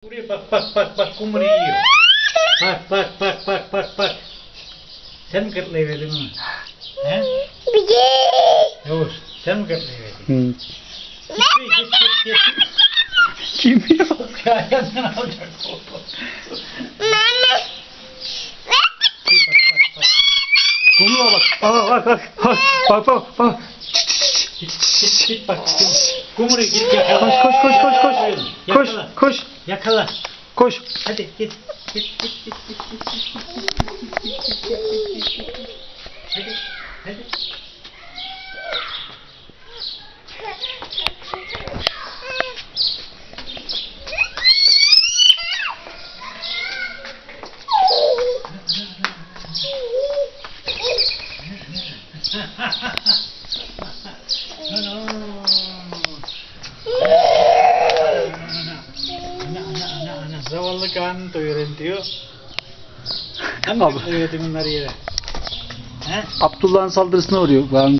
Buraya bak bak bak bak kumru yiyor. Bak bak bak bak bak bak. Sen mi kırtlayıverdin onu? He? Yavuz sen mi kırtlayıverdin? Hı. Git git git git. Kim? Ya yandan alacak o. Bir bak bak bak. Kumruğa bak. Aa, bak bak. Bak bak bak. bak. Git git git bak. Kumru git. Koş koş koş koş koş. Koş koş Yakala. Koş. Hadi git. Git git git git git git git git Hadi hadi. Ha ha ha ha. Ana ana. Zavallı karnını doyurun diyor. Hem Abi. de bunları yere. He? Abdullah'ın saldırısına uğruyor. Ben